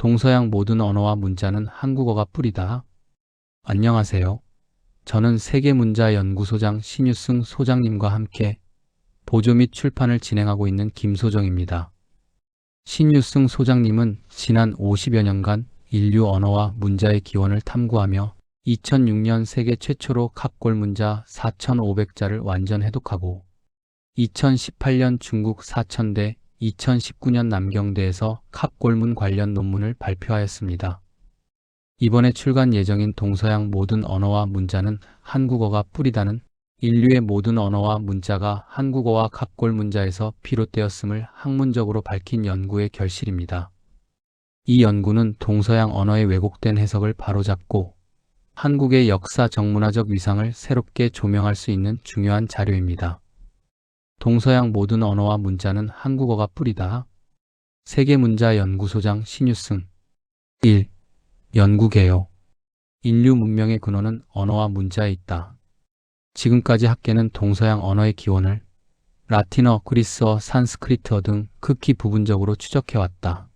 동서양 모든 언어와 문자는 한국어가 뿌리다. 안녕하세요. 저는 세계문자연구소장 신유승 소장님과 함께 보조 및 출판을 진행하고 있는 김소정입니다. 신유승 소장님은 지난 50여 년간 인류 언어와 문자의 기원을 탐구하며 2006년 세계 최초로 갑골 문자 4,500자를 완전 해독하고 2018년 중국 사천대, 2019년 남경대에서 갑골문 관련 논문을 발표하였습니다. 이번에 출간 예정인 동서양 모든 언어와 문자는 한국어가 뿌리다는 인류의 모든 언어와 문자가 한국어와 갑골 문자에서 비롯되었음을 학문적으로 밝힌 연구의 결실입니다. 이 연구는 동서양 언어의 왜곡된 해석을 바로잡고 한국의 역사 정문화적 위상을 새롭게 조명할 수 있는 중요한 자료입니다. 동서양 모든 언어와 문자는 한국어가 뿌리다. 세계문자연구소장 신유승 1. 연구개요. 인류 문명의 근원은 언어와 문자에 있다. 지금까지 학계는 동서양 언어의 기원을 라틴어, 그리스어, 산스크리트어 등 극히 부분적으로 추적해왔다.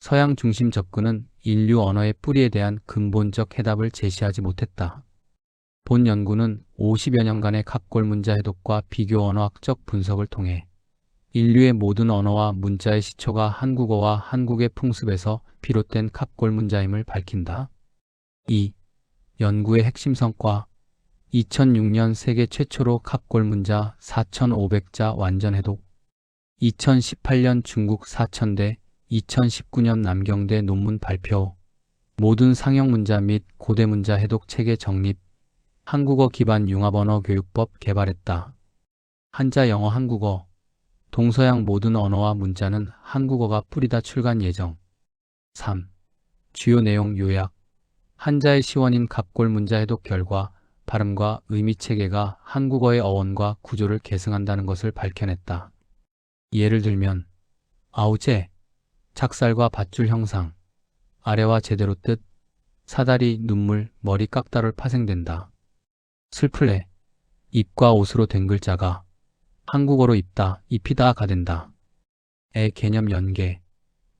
서양 중심 접근은 인류 언어의 뿌리에 대한 근본적 해답을 제시하지 못했다. 본 연구는 50여 년간의 각골 문자 해독과 비교 언어학적 분석을 통해 인류의 모든 언어와 문자의 시초가 한국어와 한국의 풍습에서 비롯된 갑골 문자임을 밝힌다. 2. 연구의 핵심 성과 2006년 세계 최초로 갑골 문자 4,500자 완전 해독 2018년 중국 사천대 2019년 남경대 논문 발표 모든 상형 문자 및 고대 문자 해독 체계 정립 한국어 기반 융합언어 교육법 개발했다. 한자 영어 한국어 동서양 모든 언어와 문자는 한국어가 뿌리다 출간 예정 3. 주요 내용 요약 한자의 시원인 갑골 문자 해독 결과 발음과 의미 체계가 한국어의 어원과 구조를 계승한다는 것을 밝혀냈다. 예를 들면 아우제 작살과 밧줄 형상 아래와 제대로 뜻 사다리 눈물 머리 깎다를 파생된다. 슬플래 입과 옷으로 된 글자가 한국어로 입다 입히다가 된다. 의 개념 연계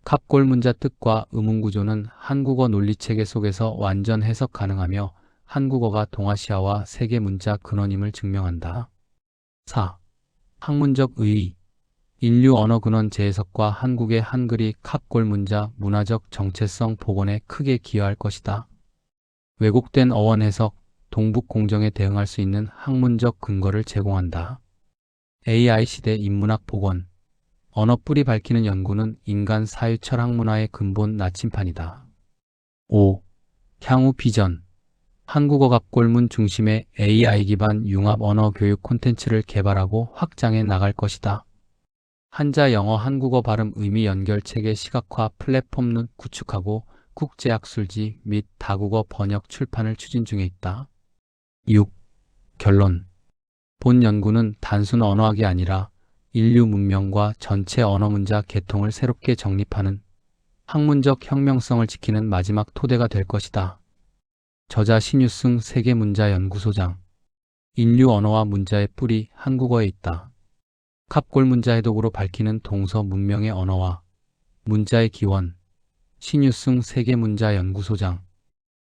갑골 문자 뜻과 의문 구조는 한국어 논리체계 속에서 완전 해석 가능하며 한국어가 동아시아와 세계 문자 근원임을 증명한다. 4. 학문적 의의 인류 언어 근원 재해석과 한국의 한글이 갑골 문자 문화적 정체성 복원에 크게 기여할 것이다. 왜곡된 어원 해석, 동북 공정에 대응할 수 있는 학문적 근거를 제공한다. AI 시대 인문학 복원 언어 뿌리 밝히는 연구는 인간 사유 철학 문화의 근본 나침판이다. 5. 향후 비전 한국어 갑 골문 중심의 AI 기반 융합 언어 교육 콘텐츠를 개발하고 확장해 나갈 것이다. 한자 영어 한국어 발음 의미 연결 체계 시각화 플랫폼을 구축하고 국제학술지 및 다국어 번역 출판을 추진 중에 있다. 6. 결론 본 연구는 단순 언어학이 아니라 인류 문명과 전체 언어 문자 계통을 새롭게 정립하는 학문적 혁명성을 지키는 마지막 토대가 될 것이다. 저자 신유승 세계문자연구소장 인류 언어와 문자의 뿌리 한국어에 있다. 갑골 문자 해독으로 밝히는 동서 문명의 언어와 문자의 기원 신유승 세계문자연구소장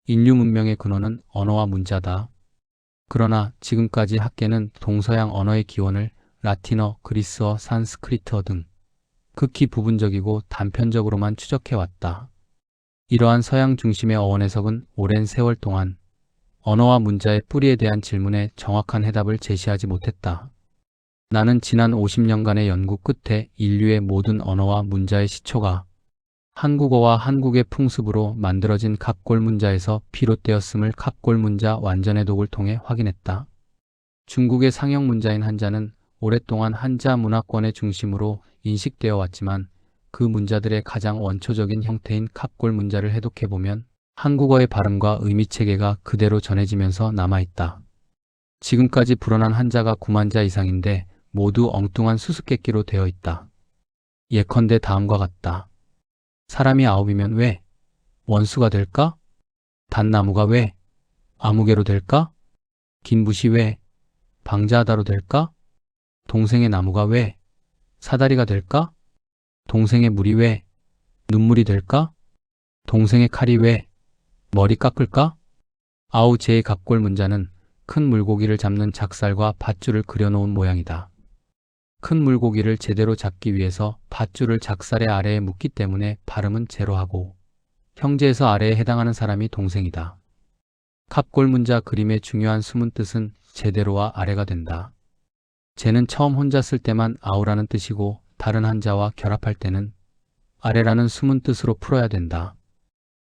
인류 문명의 근원은 언어와 문자다. 그러나 지금까지 학계는 동서양 언어의 기원을 라틴어, 그리스어, 산스크리트어 등 극히 부분적이고 단편적으로만 추적해왔다. 이러한 서양 중심의 어원 해석은 오랜 세월 동안 언어와 문자의 뿌리에 대한 질문에 정확한 해답을 제시하지 못했다. 나는 지난 50년간의 연구 끝에 인류의 모든 언어와 문자의 시초가 한국어와 한국의 풍습으로 만들어진 갑골 문자에서 비롯되었음을 갑골 문자 완전 해독을 통해 확인했다. 중국의 상형 문자인 한자는 오랫동안 한자 문화권의 중심으로 인식되어 왔지만 그 문자들의 가장 원초적인 형태인 갑골 문자를 해독해보면 한국어의 발음과 의미 체계가 그대로 전해지면서 남아있다. 지금까지 불어난 한자가 9만 자 이상인데 모두 엉뚱한 수수께끼로 되어 있다. 예컨대 다음과 같다. 사람이 아홉이면 왜? 원수가 될까? 단나무가 왜? 아무개로 될까? 긴 붓이 왜? 방자하다로 될까? 동생의 나무가 왜? 사다리가 될까? 동생의 물이 왜? 눈물이 될까? 동생의 칼이 왜 머리 깎을까? 아우 제의 갑골 문자는 큰 물고기를 잡는 작살과 밧줄을 그려놓은 모양이다. 큰 물고기를 제대로 잡기 위해서 밧줄을 작살의 아래에 묶기 때문에 발음은 제로하고 형제에서 아래에 해당하는 사람이 동생이다. 갑골 문자 그림의 중요한 숨은 뜻은 제대로와 아래가 된다. 제는 처음 혼자 쓸 때만 아우라는 뜻이고 다른 한자와 결합할 때는 아래라는 숨은 뜻으로 풀어야 된다.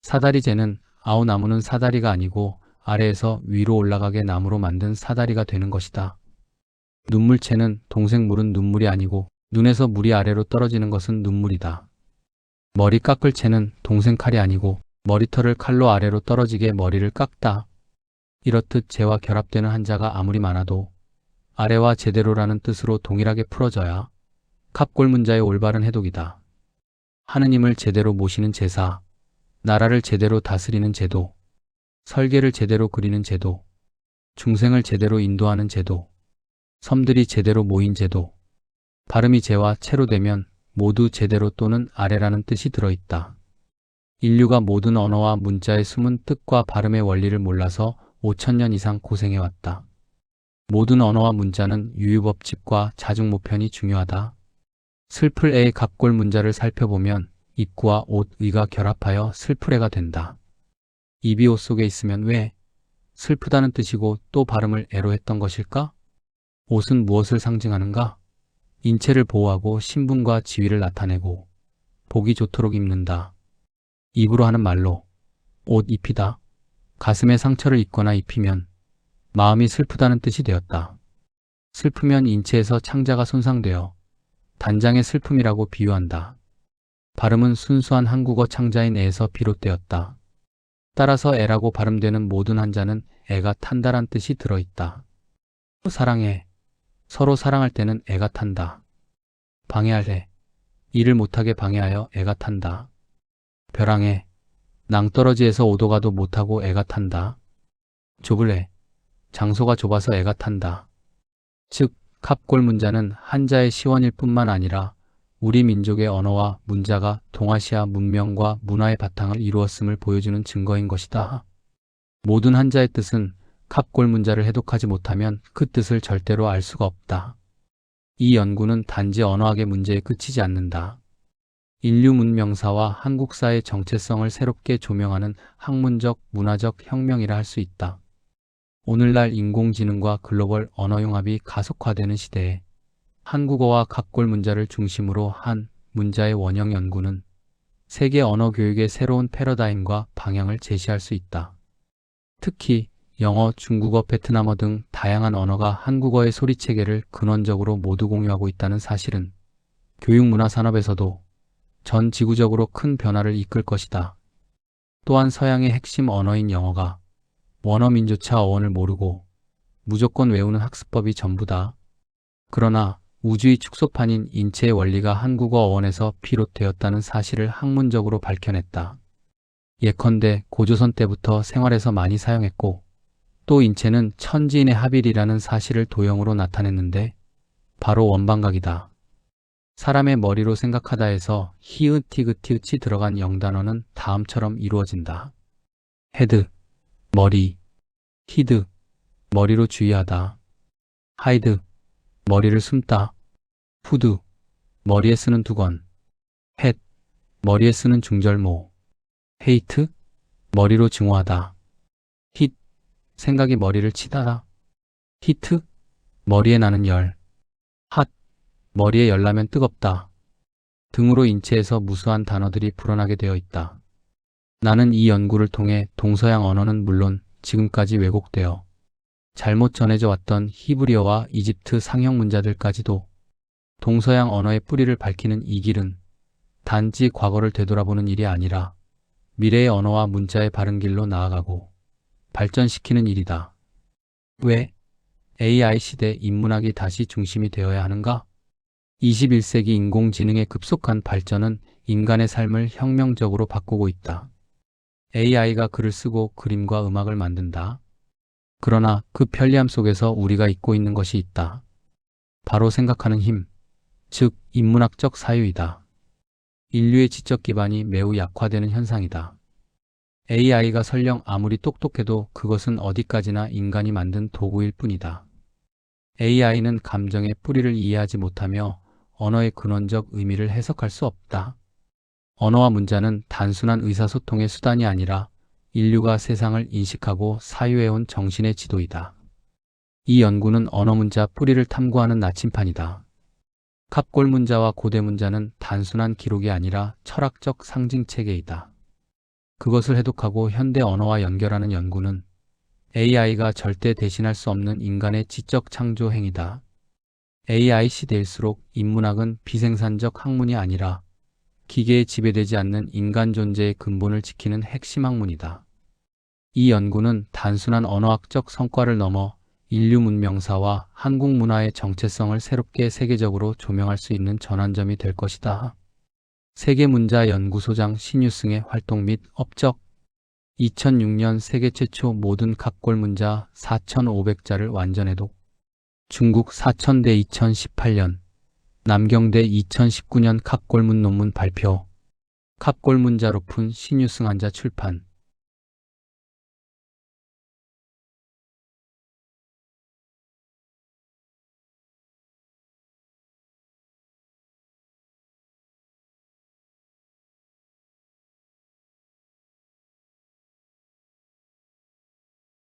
사다리 제는 아우 나무는 사다리가 아니고 아래에서 위로 올라가게 나무로 만든 사다리가 되는 것이다. 눈물채는 동생 물은 눈물이 아니고 눈에서 물이 아래로 떨어지는 것은 눈물이다. 머리 깎을 채는 동생 칼이 아니고 머리털을 칼로 아래로 떨어지게 머리를 깎다. 이렇듯 재와 결합되는 한자가 아무리 많아도 아래와 제대로라는 뜻으로 동일하게 풀어져야 갑골 문자의 올바른 해독이다. 하느님을 제대로 모시는 제사, 나라를 제대로 다스리는 제도, 설계를 제대로 그리는 제도, 중생을 제대로 인도하는 제도, 섬들이 제대로 모인 제도, 발음이 제와 채로 되면 모두 제대로 또는 아래라는 뜻이 들어있다. 인류가 모든 언어와 문자의 숨은 뜻과 발음의 원리를 몰라서 5천년 이상 고생해왔다. 모든 언어와 문자는 유유법칙과 자중모편이 중요하다. 슬플 애의 갑골 문자를 살펴보면 입구와 옷, 의가 결합하여 슬플애가 된다. 입이 옷 속에 있으면 왜 슬프다는 뜻이고 또 발음을 애로 했던 것일까? 옷은 무엇을 상징하는가? 인체를 보호하고 신분과 지위를 나타내고 보기 좋도록 입는다. 입으로 하는 말로 옷 입히다. 가슴에 상처를 입거나 입히면 마음이 슬프다는 뜻이 되었다. 슬프면 인체에서 창자가 손상되어 단장의 슬픔이라고 비유한다. 발음은 순수한 한국어 창자인 애에서 비롯되었다. 따라서 애라고 발음되는 모든 한자는 애가 탄다란 뜻이 들어있다. 사랑해. 서로 사랑할 때는 애가 탄다. 방해할래. 일을 못하게 방해하여 애가 탄다. 벼랑해. 낭떠러지에서 오도 가도 못하고 애가 탄다. 좁을래. 장소가 좁아서 애가 탄다. 즉, 갑골 문자는 한자의 시원일 뿐만 아니라 우리 민족의 언어와 문자가 동아시아 문명과 문화의 바탕을 이루었음을 보여주는 증거인 것이다. 모든 한자의 뜻은 갑골 문자를 해독하지 못하면 그 뜻을 절대로 알 수가 없다. 이 연구는 단지 언어학의 문제에 그치지 않는다. 인류 문명사와 한국사의 정체성을 새롭게 조명하는 학문적, 문화적 혁명이라 할 수 있다. 오늘날 인공지능과 글로벌 언어융합이 가속화되는 시대에 한국어와 갑골 문자를 중심으로 한 문자의 원형 연구는 세계 언어 교육의 새로운 패러다임과 방향을 제시할 수 있다. 특히 영어, 중국어, 베트남어 등 다양한 언어가 한국어의 소리 체계를 근원적으로 모두 공유하고 있다는 사실은 교육 문화 산업에서도 전 지구적으로 큰 변화를 이끌 것이다. 또한 서양의 핵심 언어인 영어가 원어민조차 어원을 모르고 무조건 외우는 학습법이 전부다. 그러나 우주의 축소판인 인체의 원리가 한국어 어원에서 비롯되었다는 사실을 학문적으로 밝혀냈다. 예컨대 고조선 때부터 생활에서 많이 사용했고 또 인체는 천지인의 합일이라는 사실을 도형으로 나타냈는데 바로 원방각이다. 사람의 머리로 생각하다 해서 히읗티긋티읗이 들어간 영단어는 다음처럼 이루어진다. 헤드, 머리, 히드, 머리로 주의하다. 하이드, 머리를 숨다. 후드, 머리에 쓰는 두건. 헷, 머리에 쓰는 중절모. 헤이트, 머리로 증오하다. 힛, 생각이 머리를 치다라. 히트, 머리에 나는 열. 핫, 머리에 열 나면 뜨겁다. 등으로 인체에서 무수한 단어들이 불어나게 되어 있다. 나는 이 연구를 통해 동서양 언어는 물론 지금까지 왜곡되어 잘못 전해져 왔던 히브리어와 이집트 상형 문자들까지도 동서양 언어의 뿌리를 밝히는 이 길은 단지 과거를 되돌아보는 일이 아니라 미래의 언어와 문자의 바른 길로 나아가고 발전시키는 일이다. 왜 AI 시대 인문학이 다시 중심이 되어야 하는가? 21세기 인공지능의 급속한 발전은 인간의 삶을 혁명적으로 바꾸고 있다. AI가 글을 쓰고 그림과 음악을 만든다. 그러나 그 편리함 속에서 우리가 잊고 있는 것이 있다. 바로 생각하는 힘, 즉 인문학적 사유이다. 인류의 지적 기반이 매우 약화되는 현상이다. AI가 설령 아무리 똑똑해도 그것은 어디까지나 인간이 만든 도구일 뿐이다. AI는 감정의 뿌리를 이해하지 못하며 언어의 근원적 의미를 해석할 수 없다. 언어와 문자는 단순한 의사소통의 수단이 아니라 인류가 세상을 인식하고 사유해온 정신의 지도이다. 이 연구는 언어 문자 뿌리를 탐구하는 나침판이다. 갑골 문자와 고대 문자는 단순한 기록이 아니라 철학적 상징 체계이다. 그것을 해독하고 현대 언어와 연결하는 연구는 AI가 절대 대신할 수 없는 인간의 지적 창조 행위다. AI 시대일수록 인문학은 비생산적 학문이 아니라 기계에 지배되지 않는 인간 존재의 근본을 지키는 핵심 학문이다. 이 연구는 단순한 언어학적 성과를 넘어 인류 문명사와 한국 문화의 정체성을 새롭게 세계적으로 조명할 수 있는 전환점이 될 것이다. 세계문자 연구소장 신유승의 활동 및 업적. 2006년 세계 최초 모든 각골 문자 4,500자를 완전 해독 중국 4천대 2018년 남경대 2019년 갑골문 논문 발표. 갑골문자로 푼 신유승 한자 출판